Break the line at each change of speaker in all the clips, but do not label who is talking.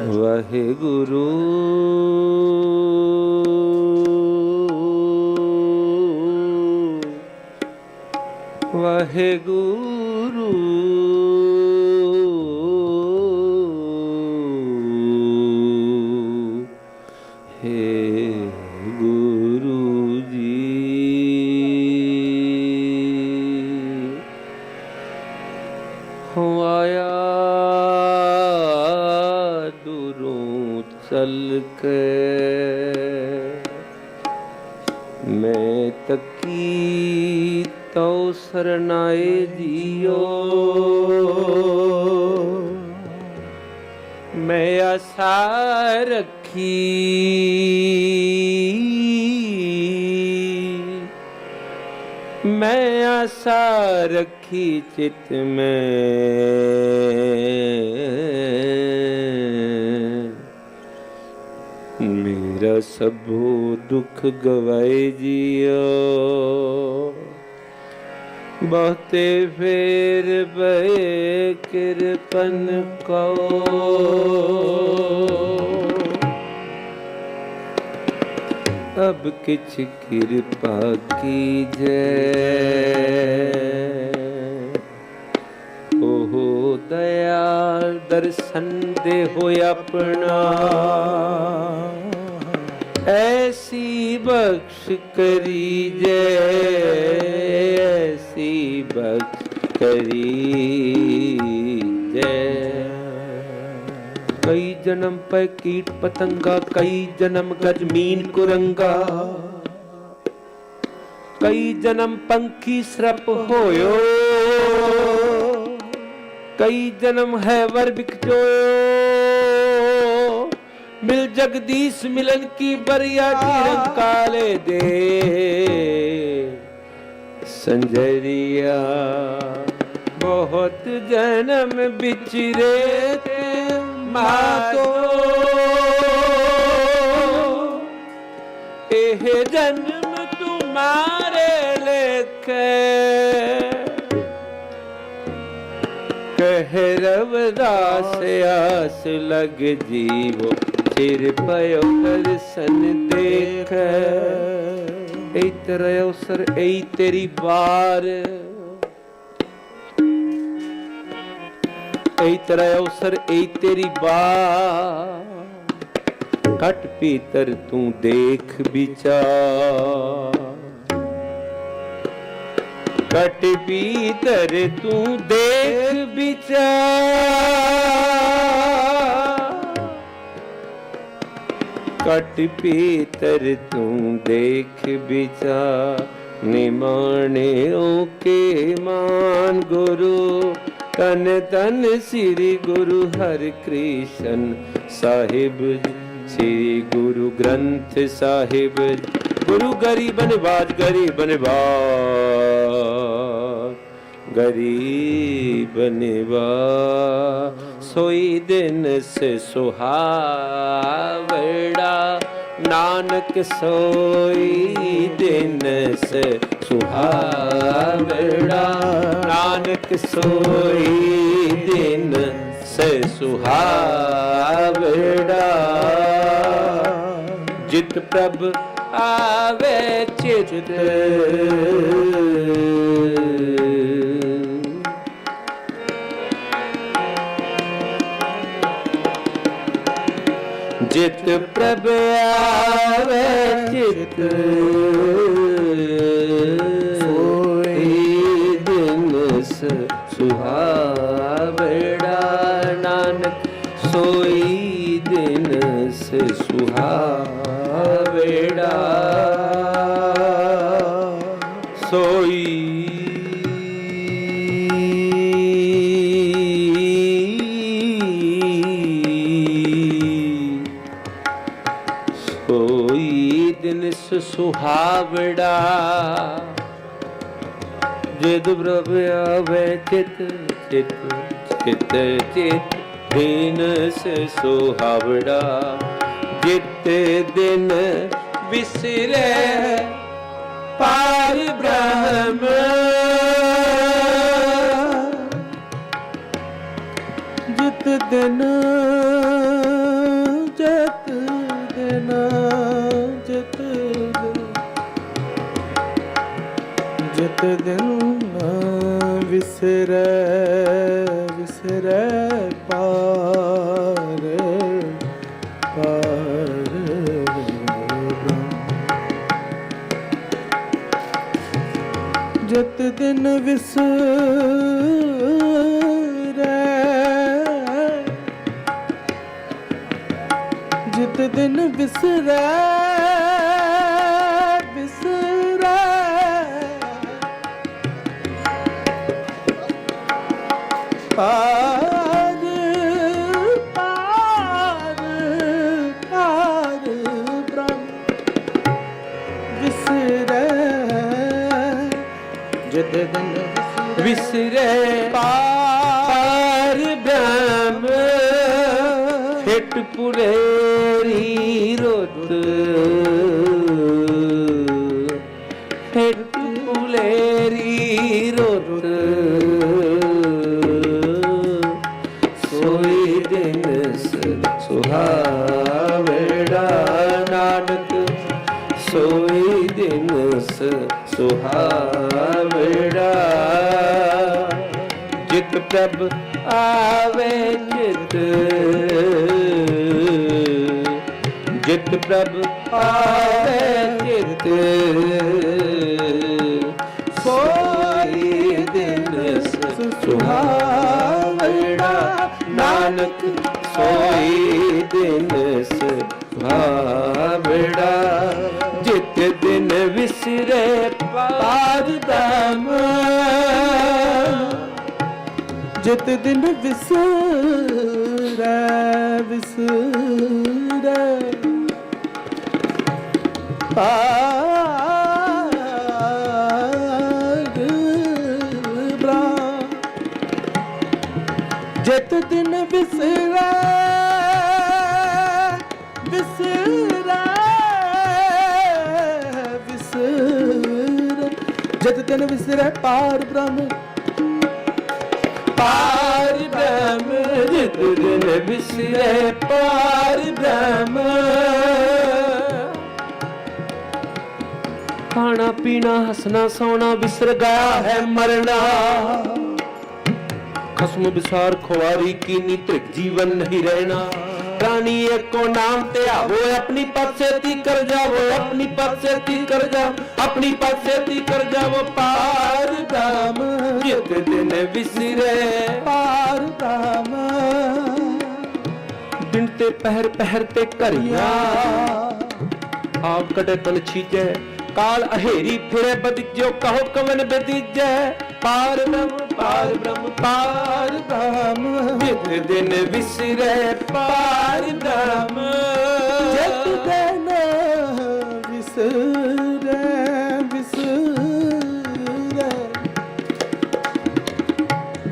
ਵਾਹਿਗੁਰੂ। ਵਾਹਿਗੁਰੂ। ਚੱਲ ਕੇ ਮੈਂ ਤੱਕੀ ਤਉ ਸਰਨਾਏ ਜੀਓ ਮੈਂ ਆਸਾ ਰੱਖੀ ਮੈਂ ਆਸਾ ਰੱਖੀ ਮੇਰਾ ਸਭੋ ਦੁੱਖ ਗਵਾਏ ਜੀਓ। ਬਹੁਤੇ ਫੇਰ ਬਏ ਕਿਰਪਨ ਕੋ ਅਬ ਕਿਛ ਕਿਰਪਾ ਕੀਜੈ। ਓਹ ਦਇਆ ਦਰਸ਼ਨ ਦੇ ਹੋ ਆਪਣਾ। ਐਸੀ ਬਖਸ਼ ਕਰੀਜੈ ਐਸੀ ਬਖਸ਼ ਕਰੀਜੈ ਕਈ ਜਨਮ ਪੈ ਕੀਟ ਪਤੰਗਾ ਕਈ ਜਨਮ ਗਜਮੀਨ ਕੁਰੰਗਾ ਕਈ ਜਨਮ ਪੰਖੀ ਸਰਪ ਹੋਇਓ ਕਈ ਜਨਮ ਹੈ ਵਰ ਬਿਕਜੋਇਓ ਮਿਲ ਜਗਦੀਸ਼ ਮਿਲਨ ਕੀ ਬਰਿਆ ਕੀ ਕਾਲੇ ਦੇ ਸੰਜਰੀਆ ਬਹੁਤ ਜਨਮ ਵਿਚਰੇ ਤੇ ਮਾਤੋ ਇਹ ਜਨਮ ਤੁਮਾਰੇ ਲੇਖੇ ਕਹਿ ਰਵਦਾਸ ਆਸ ਲਗ ਫਿਰ ਸਿਰ ਪਇਓ ਦਰਸ਼ਨ ਦੇਖ। ਏ ਤੇਰਾ ਅਵਸਰ ਏ ਤੇਰੀ ਵਾਰ। ਏ ਤੇਰਾ ਅਵਸਰ ਏ ਤੇਰੀ ਵਾਰ। ਕਟ ਪੀਤਰ ਤੂੰ ਦੇਖ ਵਿਚਾਰ। ਕਟ ਪੀਤਰ ਤੂੰ ਦੇਖ ਵਿਚਾਰ। ਕਟ ਪੀਤਰ ਤੂੰ ਦੇਖ ਵਿਚਾਰ। ਨਿਮਾਣਿਓ ਕੇ ਮਾਨ ਗੁਰੂ। ਤਨ ਤਨ ਸ੍ਰੀ ਗੁਰੂ ਹਰਿ ਕ੍ਰਿਸ਼ਨ ਸਾਹਿਬ ਸ੍ਰੀ ਗੁਰੂ ਗ੍ਰੰਥ ਸਾਹਿਬ ਗੁਰੂ ਗਰੀਬ ਨਿਵਾਜ ਗਰੀਬ ਨਿਵਾਜ ਗਰੀਬ ਨਿਵਾਜ ਸੋਈ ਦਿਨ ਸੇ ਸੁਹਾਵੜਾ। ਨਾਨਕ ਸੋਈ ਦਿਨ ਸੇ ਸੁਹਾਵੜਾ। ਨਾਨਕ ਸੋਈ ਦਿਨ ਸੇ ਸੁਹਾਵੜਾ। ਜਿਤ ਪ੍ਰਭ ਆਵੇ ਚਿਤ ਜਿਤ ਪ੍ਰਭ ਆਵੇ ਚਿਤ ਸੋਈ ਦਿਨ ਸੁਹਾਵੜਾ ਜਦ ਪ੍ਰਭ ਆਵੇ ਚਿਤ ਚਿਤ ਚਿਤ ਚਿਤ ਦਿਨ ਸੁਹਾਵੜਾ ਜਿਤ ਦਿਨ ਵਿਸਰੇ ਪਾਰ ਬ੍ਰਹਮ। ਜਿਤ ਦਿਨ
ਜਿਤ ਦਿਨ ਵਿਸਰੈ ਵਿਸਰੈ ਪਾਰ ਪਾਰ। ਬ੍ਰਹਮ ਜਤ ਦਿਨ ਵਿਸਰੈ ਜਿਤ ਦਿਨ ਵਿਸਰੈ ਵਿਸਰੈ ਪਾਰ ਪਾਰ ਪਾਰ ਬ੍ਰਹਮ। ਵਿਸਰੈ ਜਦ ਦਿਨ
ਵਿਸਰੇ ਪਾਰ ਬ੍ਰਹਮ। ਹਿਟ ਪੁਰੇਰੀ ਰੁੱਤ ਜਿਤ ਪ੍ਰਭ ਆਵੇ ਜਿਤ। ਜਿਤ ਪ੍ਰਭ ਆਵੇ ਜਿਤ। ਸੋਈ ਦਿਨ ਸੁਹਾਵੜਾ ਨਾਨਕ ਸੋਈ ਦਿਨ ਸੁਹਾਵੜਾ ਜਿਤ ਦਿਨ ਵਿਸਰੈ
ਵਿਸਰੈ। ਪਾਗ ਬ੍ਰਾ। ਜਿਤ ਦਿਨ ਵਿਸਰੈ ਵਿਸਰੈ ਵਿਸਰੈ। ਜਿਤ ਦਿਨ ਵਿਸਰੈ ਪਾਰ ਬ੍ਰਹਮ
ਪਾਰ ਬ੍ਰਹਮ ਜਿਤ ਦਿਨ ਵਿਸਰੇ ਪਾਰ ਬ੍ਰਹਮ ਖਾਣਾ ਪੀਣਾ ਹੱਸਣਾ ਸੌਣਾ ਵਿਸਰ ਗਿਆ ਹੈ ਮਰਨਾ ਖਸਮ ਵਿਸਾਰ ਖੁਆਰੀ ਕੀਨੀ ਤ੍ਰਿਕ ਜੀਵਨ ਨਹੀਂ ਰਹਿਣਾ ਪ੍ਰਾਣੀ ਏਕੋ ਨਾਮ ਤੇ ਆਵੋ ਆਪਣੀ ਪਾਸੇ ਤੀ ਕਰ ਜਾਵੋ ਆਪਣੀ ਪਾਸੇ ਤੀ ਕਰ ਜਾ ਆਪਣੀ ਪਾਸੇ ਤੀ ਕਰ ਜਾਵੋ ਪਾਰ ਦਾਮ ਜਿਤ ਦਿਨ ਵਿਸਰੇ
ਪਾਰ ਧਾਮ।
ਦਿਨ ਤੇ ਪਹਿਰ ਪਹਿਰ ਤੇ ਘਰੀਆਂ। ਆਪ ਕਟੇ ਤਨ ਛੀਜੈ, ਕਾਲ ਅਹੇਰੀ ਫਿਰੇ ਬਦਿਜੋ ਕਹੋ ਕਵਨ ਬਦੀਜੈ ਪਾਰ ਬ੍ਰਹਮ ਪਾਰ ਬ੍ਰਹਮ ਪਾਰ
ਧਾਮ
ਜਿਤ ਦਿਨ ਵਿਸਰੇ ਪਾਰ ਬ੍ਰਹਮ।
ਜਤ ਦਿਨ ਵਿਸਰੈ ਵਿਸਰੈ।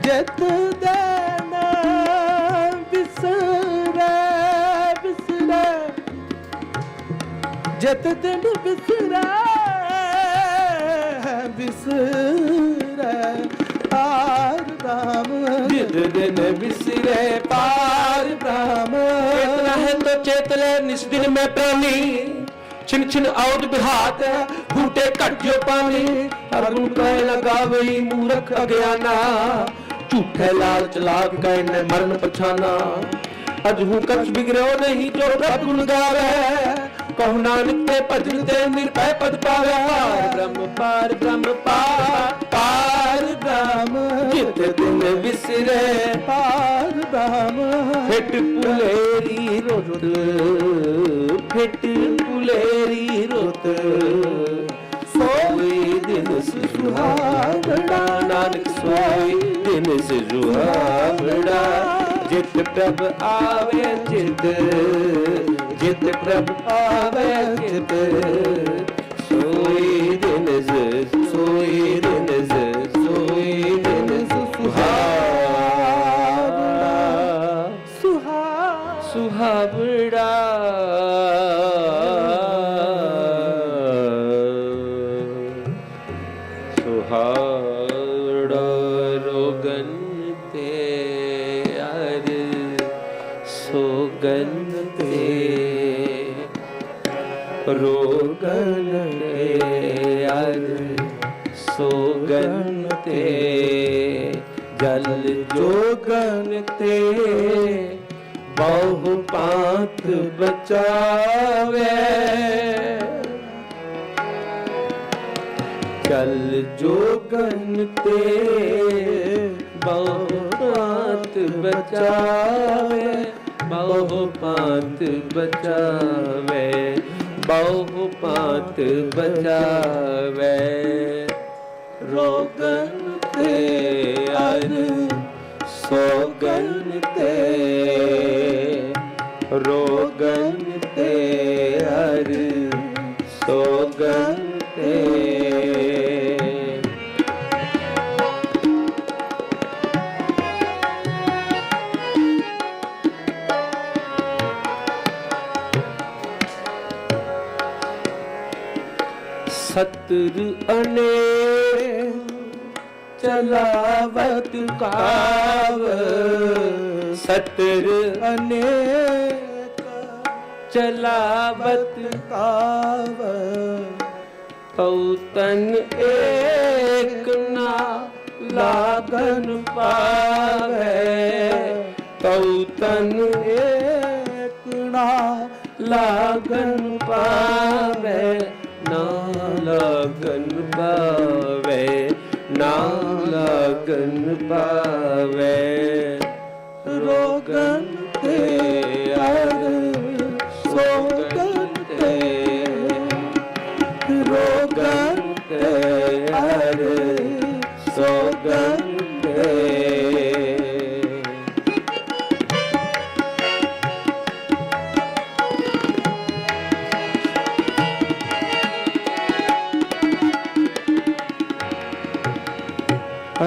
ਜਤ ਦਿਨ ਵਿਸਰੈ ਵਿਸਰੈ। ਜਤ ਦਿਨ ਵਿਸਰੈ ਵਿਸਰੈ। ਆਰ ਰਾਮ
ਜਿਤ ਦਿਨ ਵਿਸਰੇ ਪਾਰ ਬ੍ਰਹਮ ਚੇਤਨਾ ਹੈ ਤੋ ਚੇਤ ਲੈ ਨਿਸ ਦਿਨ ਮੈਂ ਪ੍ਰਾਨੀ ਛਿਨ ਛਿਨ ਆਉਦ ਬਿਹਾਤ ਫੂਟੇ ਘਟ ਜੋ ਪਾਣੀ ਹਰ ਗੁਣ ਕਹਿ ਲਗਾਵਈ ਮੂਰਖ ਅਗਿਆਨਾ ਝੂਠੇ ਲਾਲਚ ਲਾਗ ਕੈ ਨ ਮਰਨ ਪਛਾਨਾ ਅਜ ਹੂੰ ਕਛ ਬਿਗੜਿਓ ਨਹੀਂ ਜੋ ਪ੍ਰਭ ਗੁਣ ਗਾਵੇ ਕਹੋ ਨਾਨਕ ਤੇ ਭਜਨ ਤੇ ਨਿਰਭੈ ਪਦ ਪਾਵੇ ਜਿਤ ਦਿਨ ਵਿਸਰੇ
ਪਾਰ ਧਾਮ
ਫਿਟ ਪੁਲੇਰੀ ਰੁੱਤ ਫਿਟ ਪੁਲੇਰੀ ਰੁੱਤ। ਸੋਈ ਦਿਨ ਸੁਹਾਵੜਾ ਨਾਨਕ ਸੋਈ ਦਿਨ ਸੁਹਾਵੜਾ ਜਿਤ ਪ੍ਰਭ ਆਵੇ ਜਿਤ ਜਿਤ ਪ੍ਰਭ ਆਵੇ ਜਿਤ। ਰੋਗਨ ਤੇ ਅਰ ਸੋਗਨ ਤੇ ਜਲ ਜੋਗਨ ਤੇ ਬਹੁ ਪਾਤ ਬਚਾਵੇ। ਚਲ ਜੋਗਨ ਤੇ ਬਹੁ ਪਾਤ ਬਚਾਵੇ, ਬਹੁ ਪਾਤ ਬਚਾਵੇ। ਬਹੁ ਪਾਤ ਬਚਾਵੇ। ਰੋਗਨ ਤੇ ਅਰ ਸੋਗਨ ਤੇ। ਰੋਗਨ ਤੇ ਅਰ ਸੋਗਨ ਸਤਰ ਅਨੇ ਚਲਾਵਤ ਕਾਵ। ਸਤਰ
ਅਨੇ
ਚਲਾਵਤ
ਕਾਵ।
ਪਉਤਨ ਏਕ ਨਾ ਲਾਗਨ ਪਾਵੇ। ਪਉਤਨ
ਏਕ ਨਾ
ਲਾਗਨ ਪਾਵੇ। ਨਾ ਲਾਗਨ ਪਾਵੇ, ਨਾ ਲਾਗਨ ਪਾਵੇ।
ਰੋਗਨ ਤੇ ਅਰ, ਸੋਗਨ ਤੇ
ਰੋਗਨ ਤੇ ਅਰ, ਸੋਗਨ ਤੇ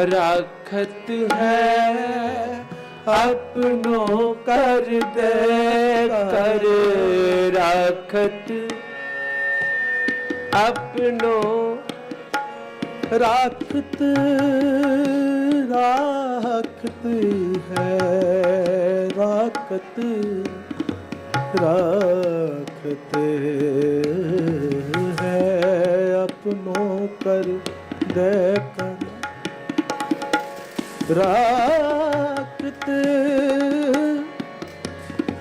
ਰਾਖਤ ਹੈ ਆਪਣੋ ਕਰ ਦੇ ਕਰ ਰਾਖਤ ਆਪਣੋ
ਰਾਖਤ ਰਾਖਤ ਹੈ ਰਾਖਤ ਰਾਖਤ ਹੈ ਆਪਣੋ ਕਰ ਦੇ ਰਾਖਤ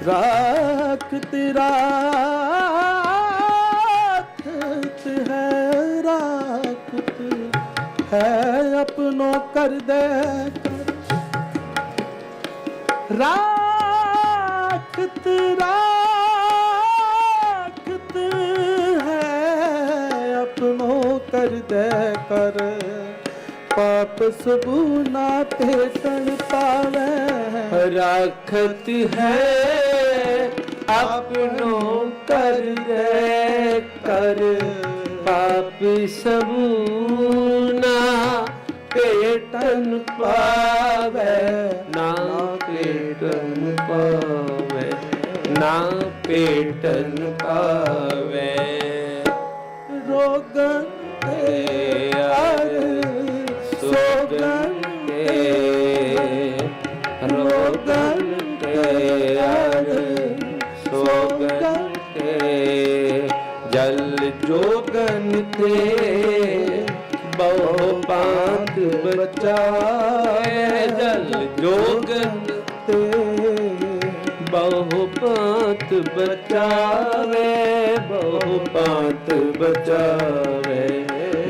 ਰਾਖਤ ਰਾਖਤ ਹੈ ਰਾਖਤ ਹੈ ਆਪਣੋ ਕਰ ਦੇ ਕਰ ਰਾਖਤ ਰਾਖਤ ਹੈ ਆਪਨੋ ਕਰ ਦੇ ਕਰ ਪਾਪ ਸਬੂਨਾ ਤੇ ਤਣ ਪਾਵੇ।
ਰਾਖਤ ਹੈ ਆਪਣੋ ਕਰ ਰੇ ਕਰ। ਪਾਪ ਸਬੂਨਾ ਪੇਟਨ ਪਾਵੇ। ਨਾ ਪੇਟਨ ਪਾਵੇ ਨਾ ਪੇਟਨ ਪਾਵੇ।
ਰੋਗਨ ਤੇ ਅਰ ਸੋਗਨ
ਤੇ, ਜਲ ਜੋਗਨ ਤੇ, ਬਹੁ ਪਾਤ ਬਚਾਏ ਜਲ ਜੋਗਨ
ਤੇ,
ਬਹੁ ਪਾਤ ਬਚਾਵੇ, ਬਹੁ ਪਾਤ ਬਚਾਵੇ,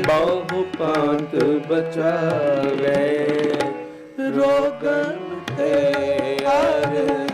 ਬਹੁ ਪਾਤ ਬਚਾਵੇ।
ਰੋਗਨ ਤੇ ਅਰ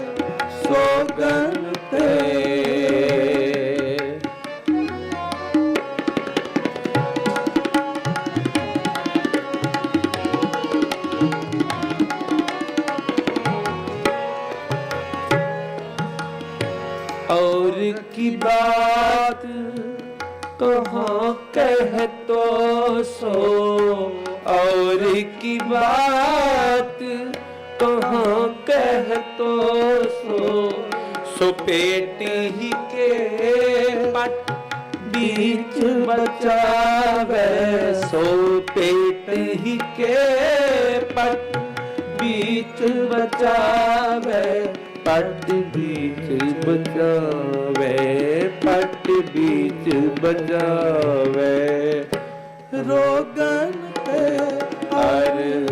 और की बात कहाँ कह तो सो सो पेट ही के पट बीच बचावे सो पेट ही के पट बीच बचावे पट बीच बचावे पट बीच बचावे
रोगन है
ਹਰ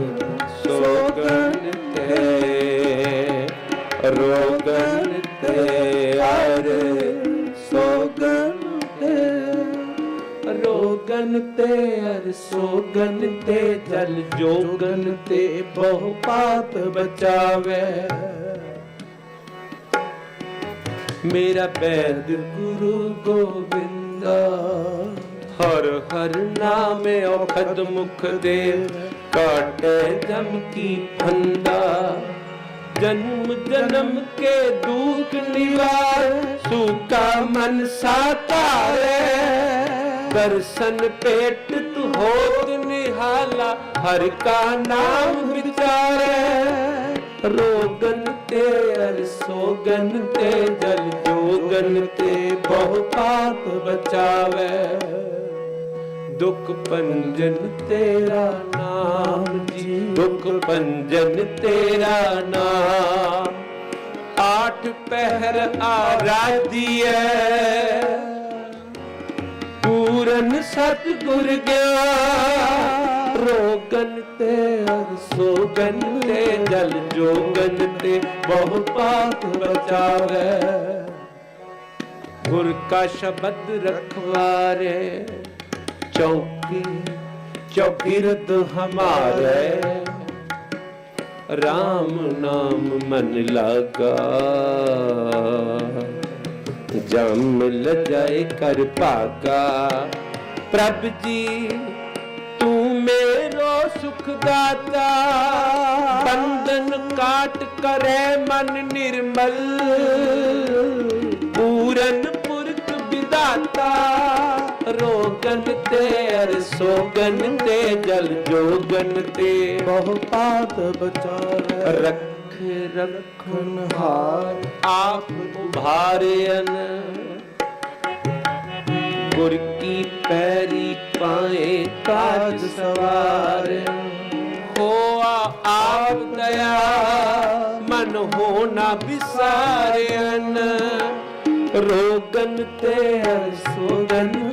ਸੋਗਨ ਤੇ ਰੋਗਨ ਤੇ, ਹਰ
ਸੋਗਨ ਤੇ।
ਰੋਗਨ ਤੇ, ਹਰ ਸੋਗਨ ਤੇ, ਜਲ ਜੋਗਨ ਤੇ, ਬਹੁ ਪਾਪ ਬਚਾਵੇ। ਮੇਰਾ ਬੈਦ ਗੁਰੂ ਗੋਬਿੰਦਾ ਹਰ ਹਰ ਨਾਮੇ ਔਖਦ ਮੁਖ ਦੇ ਕਾਟੇ ਜਮ ਕੀ ਫੰਦਾ। ਜਨਮ ਜਨਮ ਕੇ ਦੁਖ ਨਿਵਾਰ, ਸੁਕਾ ਮਨ ਸਾਤਾਰੇ। ਦਰਸ਼ਨ ਪੇਟ ਤੂ ਹੋਤ ਨਿਹਾਲਾ, ਹਰ ਕਾ ਨਾਮ ਵਿਚਾਰੇ। ਰੋਗਨ ਤੇ ਅਰ ਸੋਗਨ ਤੇ, ਜਲ ਜੋਗਨ ਤੇ ਬਹੁ ਪਾਪ ਬਚਾਵੇ। ਦੁਖ ਪੰਜਨ ਤੇਰਾ ਨਾਮ ਜੀ। ਦੁਖ ਪੰਜਨ ਤੇਰਾ ਨਾਮ। ਆਠ ਪਹਿਰ ਆਰਾਧੀਐ ਪੂਰਨ ਸਤਿਗੁਰ ਗਿਆਨ। ਰੋਗਨ ਤੇ ਅਰ ਸੋਗਨ ਤੇ, ਜਲ ਜੋਗਨ ਤੇ ਬਹੁ ਪਾਪ ਬਚਾਵੇ ਗੁਰ ਕਾ ਸ਼ਬਦ ਰਖਵਾਰੇ। ਚੌਕੀ ਚੌਕਿਰਤ ਹਮਾਰੇ। RAM ਨਾਮ ਮਨ ਲਾਗਾ। ਜਮ ਲਜਾਏ ਕਰ ਭਾਗਾ। ਪ੍ਰਭ ਜੀ, ਤੂੰ ਮੇਰੋ ਸੁਖ ਦਾਤਾ। ਬੰਧਨ ਕਾਟ ਕਰੇ ਮਨ ਨਿਰਮਲ। ਪੂਰਨ ਪੁਰਖ ਵਿਦਾਤਾ ਰੋਗਨ ਤੇ ਅਰ ਸੋਗਨ ਤੇ ਜਲ ਜੋਗਨ ਤੇ।
ਬਹੁ ਪਾਤ ਬਚਾਵੇ
ਰਖ ਰਖਨ ਹਾਰ ਆਪ ਉਭਾਰਿਅਨ ਗੁਰ ਕੀ ਪੈਰੀ ਪਾਏ ਕਾਜ ਸਵਾਰ। ਹੋਆ ਆਪ ਦਇਆ ਮਨ ਹੋਣਾ ਵਿਸਾਰਿਅਨ। ਰੋਗਨ ਤੇ ਹਰ ਸੋਗਨ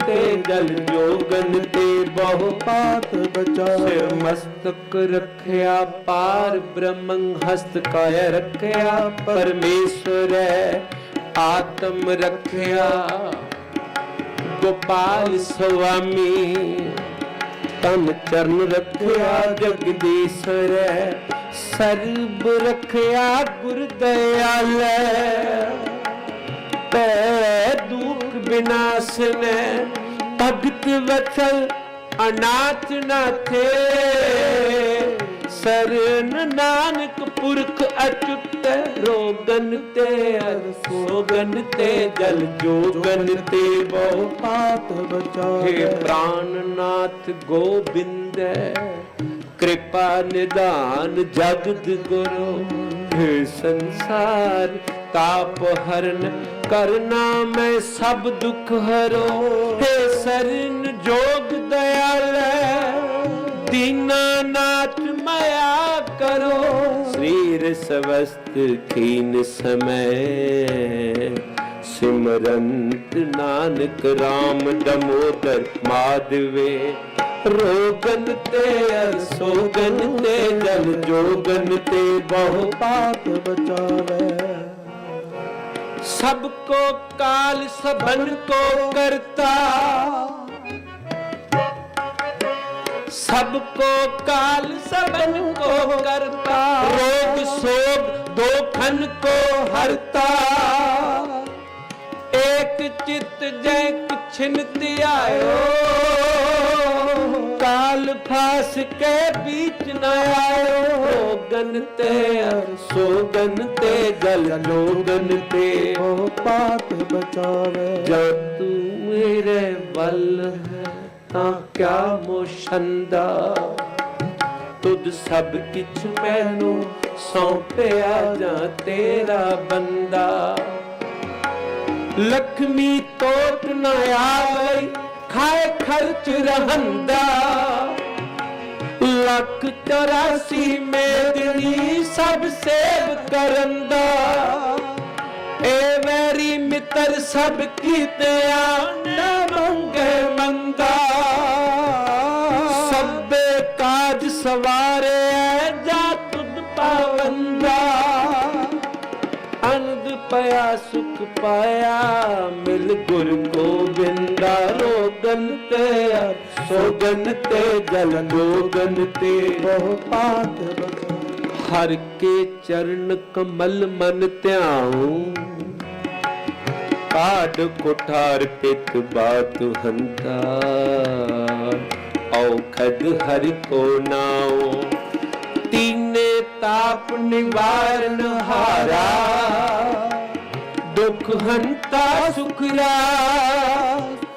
ਤੇ ਜਲ ਜੋਗਨ ਤੇ ਬਹੁ
ਪਾਤ ਬਚਾਵੇ
ਸਿਰ ਮਸਤਕ ਰੱਖਿਆ ਪਾਰ ਬ੍ਰਹਮੰ ਹਸਤ ਕਾਇ ਰੱਖਿਆ ਪਰਮੇਸ਼ਵਰੈ ਆਤਮ ਰੱਖਿਆ ਗੋਪਾਲ ਸੁਆਮੀ ਤਨ ਚਰਨ ਰੱਖਿਆ ਜਗਦੀਸ਼ਵਰੈ ਸਰਬ ਰੱਖਿਆ ਗੁਰ ਦਇਆਲੈ ਪੈ ਦੁਖ ਬਿਨਾਸਨੈ ਭਗਤ ਵਚਲ ਅਨਾਥ ਨਾਥੇ ਸਰਨ ਨਾਨਕ ਪੁਰਖ ਅਚੁੱਤ ਰੋਗਨ ਤੇ ਅਰ ਸੋਗਨ ਤੇ ਜਲ ਜੋਗਨ ਤੇ ਬਹੁ
ਪਾਤ
ਹੇ
ਬਚਾਵੇ
ਪ੍ਰਾਨਨਾਥ ਗੋਬਿੰਦ ਕਿਰਪਾ ਨਿਦਾਨ ਜਗਤ ਗੁਰੂ ਹੇ ਸੰਸਾਰ ਤਾਪ ਕਰਨਾ ਮੈਂ ਸਭ ਦੁੱਖ ਹਰੋ। ਹੇ ਸਰਨ ਜੋਗ ਦਇਆਲੈ ਦੀਨਾਨਾਥ ਮਾਇਆ ਕਰੋ। ਸਰੀਰ ਸਵਸਤ ਖੀਨ ਸਮੈ, ਸਿਮਰੰਤ ਨਾਨਕ RAM ਦਮੋਦਰ ਮਾਧਵੇ। ਰੋਗਨ ਤੇ ਅਰ ਤੇ ਜਲ ਜੋਗਨ ਤੇ ਬਹੁ
ਪਾਤ ਬਚਾਵੇ।
ਸਭ ਕੋ ਕਾਲ ਸਭਨ ਕੋ ਕਰਤਾ। ਸਭ ਕੋ ਕਾਲ ਸਭਨ ਕੋ ਕਰਤਾ। ਰੋਗ ਸੋਗ ਦੋਖਨ ਕੋ ਹਰਤਾ। ਏਕ ਚਿਤ ਜੈ ਕਿਛਨ ਧਿਆਇਓ। ਕਾਲ ਫਾਸ ਕੇ ਵਿੱਚ ਨਾ ਆਇਓ। ਗਨ ਤੇ ਅਰਸੋਗਨ ਤੇ ਗਲ ਲੋਗਨ ਤੇ।
ਉਹ ਪਾਤ ਬਚਾਵੇ।
ਜਦ ਤੂੰ ਮੇਰੇ ਵੱਲ ਹੈ ਤਾਂ ਕਿਆ ਮੋਸ਼ੰਦਾ ਤੁਧ ਸਭ ਕਿਛ ਮੈਨੂੰ ਸੌਂਪਿਆ ਜਾਂ ਤੇਰਾ ਬੰਦਾ? ਲਖਮੀ ਤੋਟ ਨਾ ਆਵਈ ਖਾਏ ਖਰਚ ਰਹੰਦਾ। ਲੱਖ 84 ਮੇਦਨੀ ਸਭ ਸੇਵ ਕਰੰਦਾ। ਏ ਵੈਰੀ ਮਿੱਤਰ ਸਭ ਕੀਤਿਆਂ ਨਾ ਮੰਗੇ ਮੰਦਾ। ਸਭੇ ਕਾਜ ਸਵਾਰੇ ਜਾ ਤੁਧ ਪਾਵੰਦਾ। ਪਿਆ ਸੁਖ ਪਾਇਆ ਮਿਲ ਗੁਰ ਗੋਬਿੰਦਾ ਰੋਗਨ ਤੇ ਸੋਗਨ ਤੇ ਜਲ ਜੋਗਨ ਤੇ।
ਬਹੁ ਪਾਤ
ਹਰ ਕੇ ਚਰਨ ਕਮਲ ਮਨ ਧਿਆਉ। ਕਾਢ ਕੋਠਾਰ ਪਿਤ ਬਾਤ ਹੰਤਾ ਔਖਦ ਹਰਿ ਕੋ ਨਾਉ। ਤੀਨੇ ਤਾਪ ਨਿਵਾਰਨ ਹਾਰਾ। ਸੁਖ ਹੰਤਾ ਸੁਖਰਾ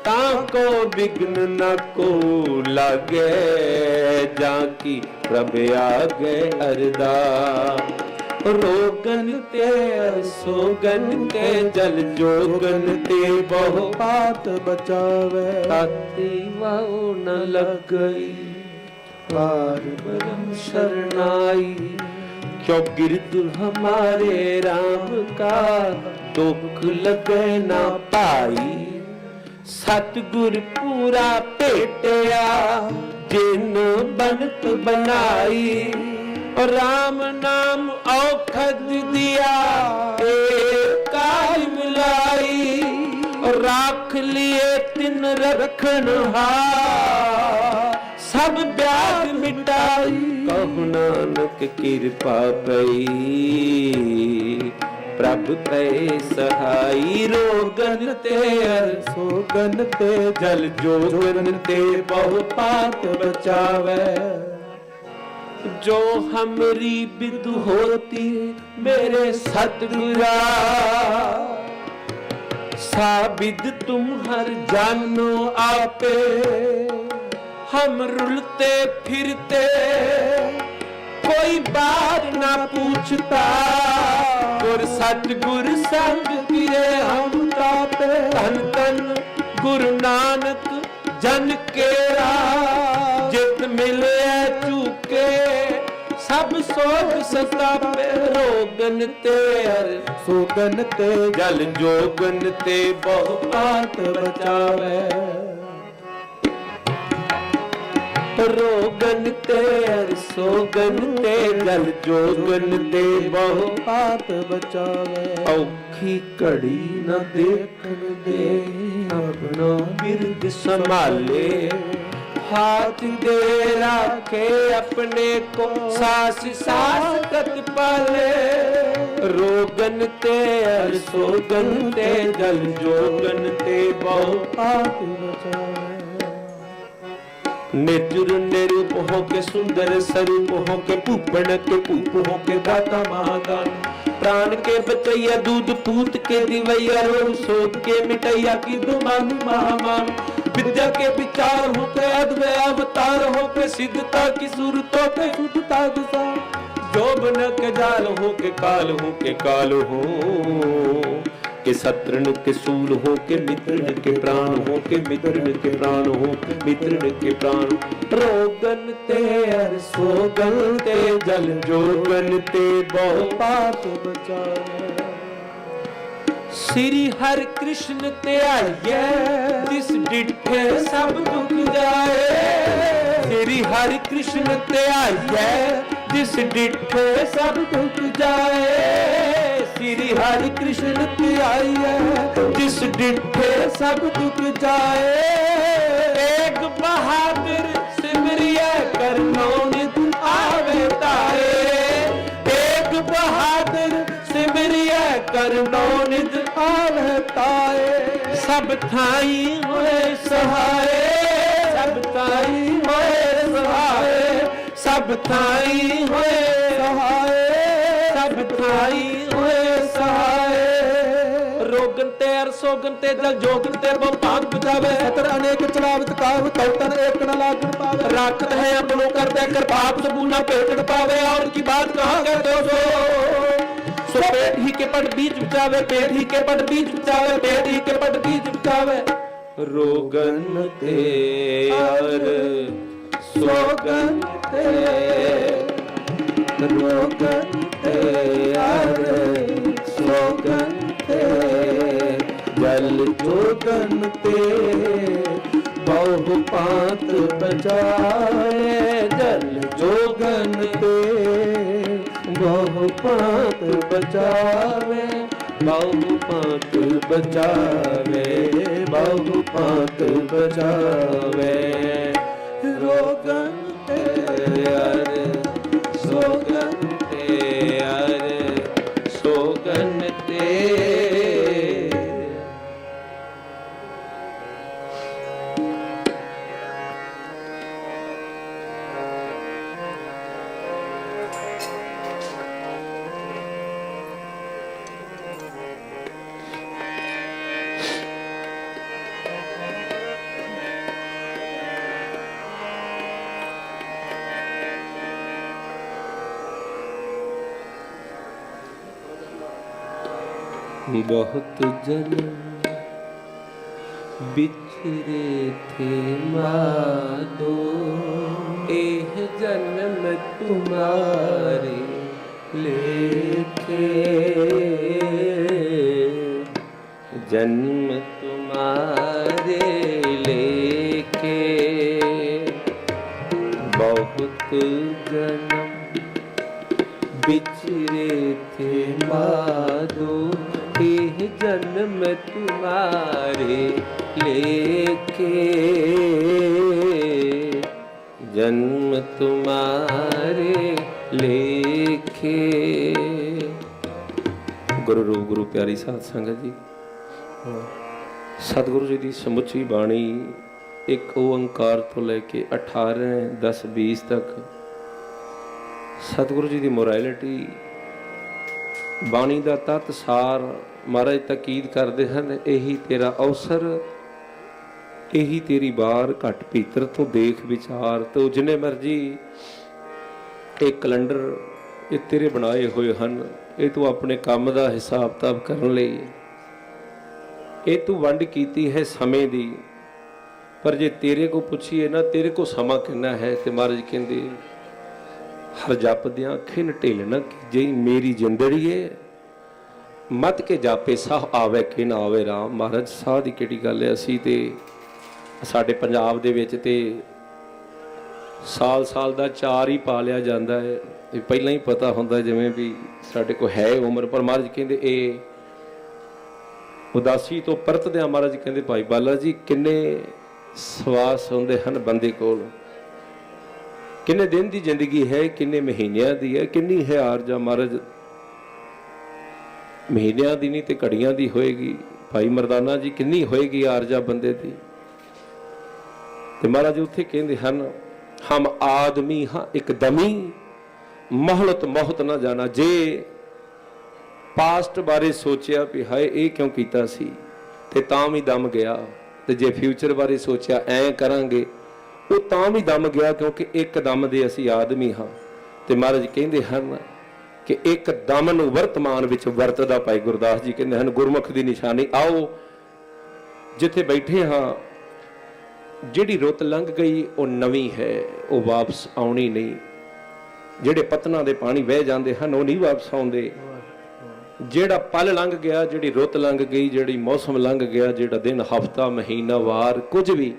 ਤਾਂ ਕੋ ਵਿਗਨ ਨ ਕੋ ਲਾਗੇ ਜਾਂ ਕੀ ਪ੍ਰਭ ਆਗੇ ਅਰਦਾਸ। ਰੋਗਨ ਤੇ ਸੋਗਨ ਤੇ ਜਲ ਜੋਗਨ ਤੇ ਬਹੁ
ਪਾਤ ਬਚਾਵੇ।
ਤਾਤੀ ਵਾਉ ਨ ਲੱਗਈ।
ਪਾਰ
ਬਰਮ ਸ਼ਰਨਾਈ। ਕਿਉ ਗਿਰਦ ਹਮਾਰੇ RAM ਕਾ ਦੁੱਖ ਲੱਗੇ ਨਾ ਪਾਈ ਸਤਗੁਰ ਪੂਰਾ ਭੇਟਿਆ, ਜਿਨ ਬਨਤ ਬਨਾਈ ਰਾਮ ਨਾਮ ਔਖਦ ਦਿਆ, ਏ ਕਾਲ ਮਿਲਾਈ ਰੱਖ ਲਿਏ ਤਿੰਨ ਰਖਣ ਹਾ ਸਭ ਬਿਆਗ ਮਿਟਾਈ। ਕਹੁ ਨਾਨਕ ਕਿਰਪਾ ਪਈ। ਪ੍ਰਭ ਤੈ ਸਹਾਈ ਰੋਗਨ ਤੇ ਅਰ
ਸੋਗਨ ਤੇ
ਜਲ ਜੋਗਨ ਤੇ ਬਹੁ
ਪਾਤ ਬਚਾਵੇ
जो हमरी विद होती मेरे सतगुरा साबिद तुम हर जानो आपे हम रुलते फिरते कोई बात ना पूछता ਗੁਰ ਸਤਿਗੁਰ ਸੰਗ ਕੀਏ ਹਮ ਤਾਪੇ। ਧਨ ਧਨ ਗੁਰੂ ਨਾਨਕ, ਜਨ ਕੇਰਾ ਜਿਤ ਮਿਲਿਆ ਚੁਕੇ ਸਭ ਸੋਗ ਸਤਾਪੇ। ਰੋਗਨ ਤੇ ਹਰ
ਸੋਗਨ ਤੇ,
ਜਲ ਜੋਗਨ ਤੇ ਬਹੁਤ
ਪਾਤ ਬਚਾਵੇ।
रोगन ते हर सोगन ते गल जोगन ते बहु
हाथ बचावे।
औखी कड़ी न देखन दे, अपना बिरद संभाले। हाथ दे राखे अपने को, सास सास कत पाले। रोगन ते हर सोगन ते गल जोगन ते बहु
हाथ बचावे।
निजुर निरूप हो के सुंदर स्वरूप हो के भूपण के भूप हो के दाता महादान प्राण के बचैया दूध पूत के दिवैया रोग शोक के मिटैया की दुमान महामान विद्या के विचार हो के अद्वय अवतार हो के सिद्धता की सूरतों के शुद्धता दिशा जोबन के जाल हो के काल हो के काल हो ਕੇ ਸਤਰਣ ਕੇ ਸੂਲ ਹੋ ਕੇ ਮਿਤਰਣ ਕੇ ਪ੍ਰਾਣ ਹੋ ਕੇ ਮਿਤਰਣ ਕੇ ਪ੍ਰਾਣ ਹੋ ਮਿਤਰਣ ਕੇ ਪ੍ਰਾਣ ਰੋਗਨ ਤੇ ਅਰ ਸੋਗਨ ਤੇ ਜਲ ਜੋਗਨ ਤੇ ਬਹੁ
ਪਾਪ ਬਚਾਏ
ਸ੍ਰੀ ਹਰਿ ਕ੍ਰਿਸ਼ਨ ਧਿਆਈਐ ਤਿਸ ਡਿਠੇ ਸਭ ਦੁਖ ਜਾਏ। ਸ੍ਰੀ ਹਰਿ ਕ੍ਰਿਸ਼ਨ ਧਿਆਈਐ ਜਿਸ ਡਿਠੇ ਸਭ ਦੁਖ ਜਾਏ। ਸ੍ਰੀ ਹਰਿ ਕ੍ਰਿਸ਼ਨ ਤੇ ਜਿਸ ਡਿਠੇ ਸਭ ਦੁਖ ਜਾਏ। ਏਕ ਬਹਾਦਰ ਸਿਮਰਿਐ, ਕਰਨੋ ਨਿਤ ਆਵੇ ਤਾਏ ਏਕ ਬਹਾਦਰ ਸਿਮਰਿਐ, ਕਰਨੋ ਨਿਤ ਆਵੇ ਤਾਏ ਸਭ ਥਾਈ ਹੋਏ ਸਹਾਰੇ, ਸਭ ਥਾਈ ਹੋਏ ਸਹਾਰੇ। ਸਭ ਥਾਈ ਹੋਏ ਸਹਾਰੇ, ਸਭ ਥਾਈ ਹੋਏ ਸਹਾਏ ਰੋਗਨ ਤੇ ਅਰਸੋਗਨ ਤੇ ਜਲ ਜੋਗਨ ਤੇ ਬੰਪਾਗ ਬਚਾਵੇ
ਸਤਰ ਅਨੇਕ ਚਲਾਵਤ ਕਾਵ ਤੌਤਨ ਏਕਣ ਲਾਗਣ ਪਾਵੇ।
ਰਾਖਤ ਹੈ ਅਪਨੋ ਕਰਦਾ ਕਿਰਪਾਪ ਸਬੂਨਾ ਪੇਟੜ ਪਾਵੇ। ਔਰ ਕੀ ਬਾਤ ਕਹਾ ਕਰ ਦੋਸੋ ਸੋ। ਪੇਟ ਹੀ ਕੇ ਪਟ ਬੀਜ ਬਚਾਵੇ ਪੇਟ ਹੀ ਕੇ ਪਟ ਬੀਜ ਬਚਾਵੇ ਪੇਟ ਹੀ ਕੇ ਪਟ ਬੀਜ ਬਚਾਵੇ ਰੋਗਨ ਤੇ ਅਰ ਸੋਗਨ ਤੇ। ਰੋਗਨ ਤੇ ਅਰ ਜਲ ਜੋਗਨ ਤੇ ਬਹੁ ਪਾਤ ਬਚਾਏ ਜਲ ਜੋਗਨ ਤੇ ਬਹੁ ਪਾਤ ਬਚਾਵੇ ਬਹੁ ਪਾਤ ਬਚਾਵੇ ਬਹੁ ਪਾਤ ਬਚਾਵੇ ਰੋਗਨ ਤੇ ਬਹੁਤ ਜਨਮ ਵਿਚਰੇ ਥੇ ਮਾਦੋ। ਇਹ ਜਨਮ ਤੁਮਾਰੇ ਲੇਖੇ। ਜਨਮ ਲੇਖੇ ਜਨਮ ਤੁਮਾਰੇ ਲੇਖੇ ਗੁਰੂ ਰੂਪ ਗੁਰੂ ਪਿਆਰੀ ਸਾਧ ਸੰਗਤ ਜੀ ਸਤਿਗੁਰੂ ਜੀ ਦੀ ਸਮੁੱਚੀ ਬਾਣੀ ਇੱਕ ਓੰਕਾਰ ਤੋਂ ਲੈ ਕੇ 18 10 20 ਤੱਕ ਸਤਿਗੁਰੂ ਜੀ ਦੀ ਮੋਰੈਲਿਟੀ ਬਾਣੀ ਦਾ ਤਤ ਸਾਰ ਮਹਾਰਾਜ ਤਕੀਦ ਕਰਦੇ ਹਨ ਇਹੀ ਤੇਰਾ ਅਵਸਰ ਇਹੀ ਤੇਰੀ ਬਾਰ ਘਟ ਭੀਤਰ ਤੋਂ ਦੇਖ ਵਿਚਾਰ ਤੋ ਜਿੰਨੇ ਮਰਜ਼ੀ ਇਹ ਕੈਲੰਡਰ ਇਹ ਤੇਰੇ ਬਣਾਏ ਹੋਏ ਹਨ, ਇਹ ਤੂੰ ਆਪਣੇ ਕੰਮ ਦਾ ਹਿਸਾਬ ਕਿਤਾਬ ਕਰਨ ਲਈ ਇਹ ਤੂੰ ਵੰਡ ਕੀਤੀ ਹੈ ਸਮੇਂ ਦੀ। ਪਰ ਜੇ ਤੇਰੇ ਕੋ ਪੁੱਛੀਏ ਨਾ, ਤੇਰੇ ਕੋ ਸਮਾਂ ਕਿੰਨਾ ਹੈ ਤੇ ਮਹਾਰਾਜ ਕਹਿੰਦੇ, ਹਰ ਜਪਦਿਆਂ ਖਿਨ ਢਿਲ ਨ ਕੀਜੇ ਮੇਰੀ ਜਿੰਦੜੀਏ, ਮਤ ਕੇ ਜਾਪੇ ਸਾਹ ਆਵੇ ਕਿ ਨਾ ਆਵੇ ਰਾਮ। ਮਹਾਰਾਜ, ਸਾਹ ਦੀ ਕਿਹੜੀ ਗੱਲ ਹੈ? ਅਸੀਂ ਤੇ ਸਾਡੇ ਪੰਜਾਬ ਦੇ ਵਿੱਚ ਤੇ ਸਾਲ ਸਾਲ ਦਾ ਚਾਰ ਹੀ ਪਾ ਲਿਆ ਜਾਂਦਾ ਹੈ। ਇਹ ਪਹਿਲਾਂ ਹੀ ਪਤਾ ਹੁੰਦਾ ਜਿਵੇਂ ਵੀ ਸਾਡੇ ਕੋਲ ਹੈ ਉਮਰ, ਪਰ ਮਹਾਰਾਜ ਕਹਿੰਦੇ ਇਹ ਉਦਾਸੀ ਤੋਂ ਪਰਤਦਿਆਂ ਮਹਾਰਾਜ ਕਹਿੰਦੇ ਭਾਈ ਬਾਲਾ ਜੀ, ਕਿੰਨੇ ਸਵਾਸ ਹੁੰਦੇ ਹਨ ਬੰਦੇ ਕੋਲ। ਕਿੰਨੇ ਦਿਨ ਦੀ ਜ਼ਿੰਦਗੀ ਹੈ, ਕਿੰਨੇ ਮਹੀਨਿਆਂ ਦੀ ਹੈ, ਕਿੰਨੀ ਹੈ ਆਰਜਾ ਮਹਾਰਾਜ ਮਹੀਨਿਆਂ ਦੀ ਨਹੀਂ ਤੇ ਘੜੀਆਂ ਦੀ ਹੋਏਗੀ। ਭਾਈ ਮਰਦਾਨਾ ਜੀ, ਕਿੰਨੀ ਹੋਏਗੀ ਆਰਜਾ ਬੰਦੇ ਦੀ? ਤੇ ਮਹਾਰਾਜ ਉੱਥੇ ਕਹਿੰਦੇ ਹਨ, ਹਮ ਆਦਮੀ ਹਾਂ ਇੱਕ ਦਮੀ, ਮਹਲਤ ਮਹਤ ਨਾ ਜਾਣਾ। ਜੇ ਪਾਸਟ ਬਾਰੇ ਸੋਚਿਆ ਵੀ ਹਾਏ ਇਹ ਕਿਉਂ ਕੀਤਾ ਸੀ, ਤੇ ਤਾਂ ਵੀ ਦਮ ਗਿਆ। ਤੇ ਜੇ ਫਿਊਚਰ ਬਾਰੇ ਸੋਚਿਆ, ਐ ਕਰਾਂਗੇ, ਉਹ ਤਾਂ ਵੀ ਦਮ ਗਿਆ ਕਿਉਂਕਿ ਇੱਕ ਦਮ ਦੇ ਅਸੀਂ ਆਦਮੀ ਹਾਂ। ਤੇ ਮਹਾਰਾਜ ਕਹਿੰਦੇ ਹਨ ਕਿ ਇੱਕ ਦਮ ਨੂੰ ਵਰਤਮਾਨ ਵਿੱਚ ਵਰਤਦਾ ਭਾਈ ਗੁਰਦਾਸ ਜੀ ਕਹਿੰਦੇ ਹਨ, ਗੁਰਮੁਖ ਦੀ ਨਿਸ਼ਾਨੀ, ਆਓ, ਜਿੱਥੇ ਬੈਠੇ ਹਾਂ ਜਿਹੜੀ ਰੁੱਤ ਲੰਘ ਗਈ, ਉਹ ਨਵੀਂ ਹੈ, ਉਹ ਵਾਪਸ ਆਉਣੀ ਨਹੀਂ। ਜਿਹੜੇ ਪਤਨਾਂ ਦੇ ਪਾਣੀ ਵਹਿ ਜਾਂਦੇ ਹਨ, ਉਹ ਨਹੀਂ ਵਾਪਸ ਆਉਂਦੇ। ਜਿਹੜਾ ਪਲ ਲੰਘ ਗਿਆ, ਜਿਹੜੀ ਰੁੱਤ ਲੰਘ ਗਈ, ਜਿਹੜੀ ਮੌਸਮ ਲੰਘ ਗਿਆ, ਜਿਹੜਾ ਦਿਨ, ਹਫਤਾ, ਮਹੀਨਾ, ਵਾਰ, ਕੁਝ ਵੀ,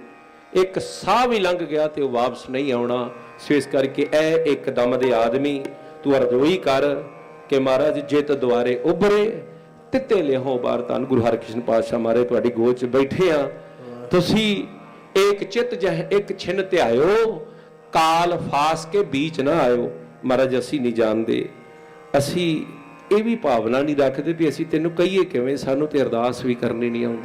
ਇੱਕ ਸਾਹ ਵੀ ਲੰਘ ਗਿਆ ਤੇ ਉਹ ਵਾਪਸ ਨਹੀਂ ਆਉਣਾ। ਸੋ ਇਸ ਕਰਕੇ ਇਹ ਇੱਕ ਦਮ ਦੇ ਆਦਮੀ, ਤੂੰ ਅਰਜ਼ੋਈ ਕਰ ਕਿ ਮਹਾਰਾਜ ਜਿਤ ਦੁਆਰੇ ਉਭਰੇ, ਤਿੱਤੇ ਲਿਹੋ ਬਾਰ ਧੰਨ ਗੁਰੂ ਹਰਕ੍ਰਿਸ਼ਨ ਪਾਤਸ਼ਾਹ ਮਾਰੇ ਤੁਹਾਡੀ ਗੋਦ 'ਚ ਬੈਠੇ ਆ। ਤੁਸੀਂ ਏਕ ਚਿੱਤ ਜਹ ਇੱਕ ਛਿਨ ਧਿਆਇਓ ਕਾਲ ਫਾਸ ਕੇ ਵਿੱਚ ਨਾ ਆਇਓ ਮਹਾਰਾਜ ਅਸੀਂ ਨਹੀਂ ਜਾਣਦੇ ਅਸੀਂ ਇਹ ਵੀ ਭਾਵਨਾ ਨਹੀਂ ਰੱਖਦੇ ਵੀ ਅਸੀਂ ਤੈਨੂੰ ਕਹੀਏ ਕਿਵੇਂ ਸਾਨੂੰ ਤੇ ਅਰਦਾਸ ਵੀ ਕਰਨੀ ਨਹੀਂ ਆਉਂਦੀ